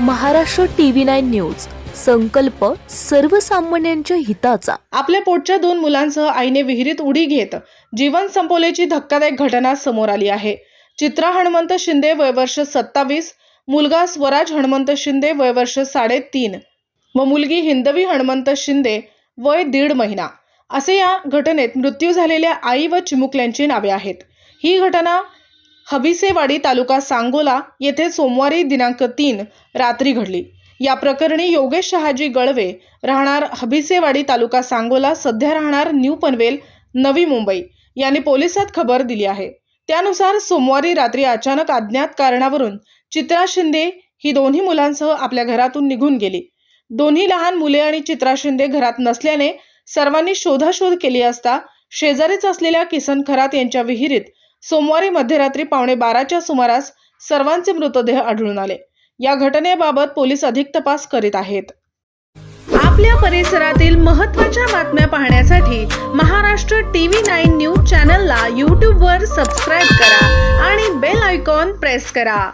Maharashtra TV nine news. संकल्प सर्वसामान्यांच्या हिताचा. आपल्या पोटच्या दोन मुलांसह आईने विहिरीत उडी घेत जीवन संपवल्याची धक्कादायक घटना समोर आली आहे. चित्रा हनुमंत शिंदे वयवर्ष सत्तावीस मुलगा स्वराज हनुमंत शिंदे वयवर्ष साडेतीन व मुलगी हिंदवी हनुमंत शिंदे वय दीड महिना. असे या घटनेत मृत्यू झालेल्या आई व चिमुकल्यांची नावे आहेत. ही घटना हबिसेवाडी तालुका सांगोला येथे सोमवारी दिनांक तीन रात्री घडली. या प्रकरणी योगेश शहाजी गळवे राहणार हबिसेवाडी तालुका सांगोला सध्या राहणार न्यू पनवेल नवी मुंबई यांनी पोलिसात खबर दिली आहे. त्यानुसार सोमवारी रात्री अचानक अज्ञात कारणावरून चित्रा शिंदे ही दोन्ही मुलांसह आपल्या घरातून निघून गेली. दोन्ही लहान मुले आणि चित्रा शिंदे घरात नसल्याने सर्वांनी शोधाशोध केली असता शेजारीच असलेल्या किसन खरात यांच्या विहिरीत सोमवारी मध्यरात्री पावणे बाराच्या सुमारास सर्वांचे मृतदेह आढळून आले. या घटनेबाबत पोलीस अधिक तपास करीत आहेत. आपल्या परिसरातील महत्त्वाच्या बातम्या पाहण्यासाठी महाराष्ट्र टीव्ही नाईन न्यूज चॅनलला यूट्यूबवर सबस्क्राईब करा आणि बेल आयकॉन प्रेस करा.